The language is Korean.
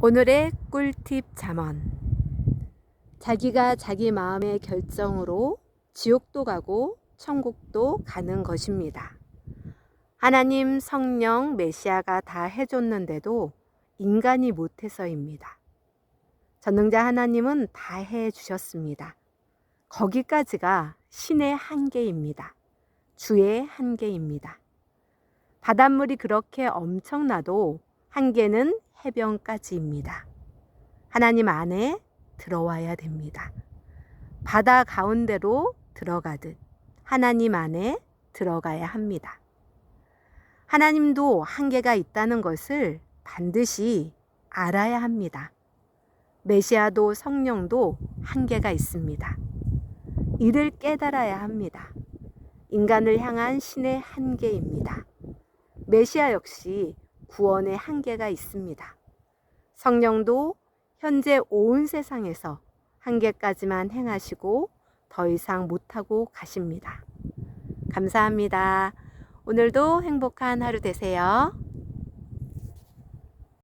오늘의 꿀팁 잠언. 자기가 자기 마음의 결정으로 지옥도 가고 천국도 가는 것입니다. 하나님, 성령, 메시아가 다 해줬는데도 인간이 못해서입니다. 전능자 하나님은 다 해주셨습니다. 거기까지가 신의 한계입니다. 주의 한계입니다. 바닷물이 그렇게 엄청나도 한계는 해변까지입니다. 하나님 안에 들어와야 됩니다. 바다 가운데로 들어가듯 하나님 안에 들어가야 합니다. 하나님도 한계가 있다는 것을 반드시 알아야 합니다. 메시아도 성령도 한계가 있습니다. 이를 깨달아야 합니다. 인간을 향한 신의 한계입니다. 메시아 역시 구원의 한계가 있습니다. 성령도 현재 온 세상에서 한계까지만 행하시고 더 이상 못하고 가십니다. 감사합니다. 오늘도 행복한 하루 되세요.